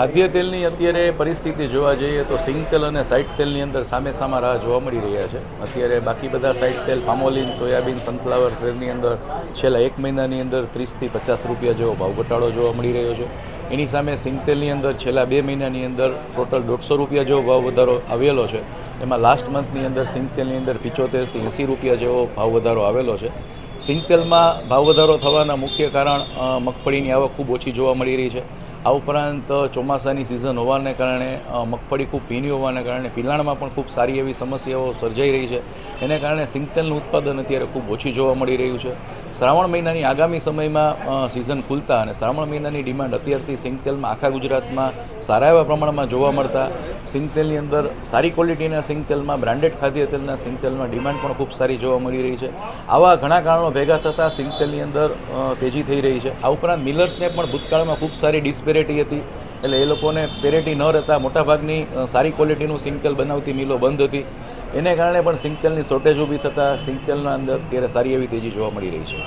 ખાદ્ય તેલની અત્યારે પરિસ્થિતિ જોવા જઈએ તો સિંગ તેલ અને સાઇટ તેલની અંદર સામે સામા રાહ જોવા મળી રહ્યા છે. અત્યારે બાકી બધા સાઇટ તેલ પામોલિન સોયાબીન, સનફ્લાવર તેલની અંદર છેલ્લા એક મહિનાની અંદર ત્રીસથી પચાસ રૂપિયા જેવો ભાવ ઘટાડો જોવા મળી રહ્યો છે. એની સામે સિંગ તેલની અંદર છેલ્લા બે મહિનાની અંદર ટોટલ દોઢસો રૂપિયા જેવો ભાવ વધારો આવેલો છે. એમાં લાસ્ટ મંથની અંદર સિંગ તેલની અંદર પિચોતેરથી એંસી રૂપિયા જેવો ભાવ વધારો આવેલો છે. સિંગ તેલમાં ભાવ વધારો થવાના મુખ્ય કારણ મગફળીની આવક ખૂબ ઓછી જોવા મળી રહી છે. આ ઉપરાંત ચોમાસાની સિઝન હોવાને કારણે મગફળી ખૂબ ભીની હોવાને કારણે, પિલાણમાં પણ ખૂબ સારી એવી સમસ્યાઓ સર્જાઈ રહી છે. એને કારણે સિંગતેલનું ઉત્પાદન અત્યારે ખૂબ ઓછી જોવા મળી રહ્યું છે. શ્રાવણ મહિનાની આગામી સમયમાં સિઝન ખુલતા અને શ્રાવણ મહિનાની ડિમાન્ડ અત્યારથી સિંગતેલમાં આખા ગુજરાતમાં સારા એવા પ્રમાણમાં જોવા મળતા. સિંગતેલની અંદર સારી ક્વોલિટીના સિંગતેલમાં, બ્રાન્ડેડ ખાદ્ય તેલના સિંગતેલમાં ડિમાન્ડ પણ ખૂબ સારી જોવા મળી રહી છે. આવા ઘણા કારણો ભેગા થતાં સિંગતેલની અંદર તેજી થઈ રહી છે. આ ઉપરાંત મિલર્સને પણ ભૂતકાળમાં ખૂબ સારી ડિસ્પેરિટી હતી. એટલે એ લોકોને પેરેટી ન રહેતા મોટાભાગની સારી ક્વોલિટીનું સિંગતેલ બનાવતી મિલો બંધ હતી. એને કારણે પણ સિંગતેલની શોર્ટેજ ઊભી થતાં સિંગતેલના અંદર અત્યારે સારી એવી તેજી જોવા મળી રહી છે.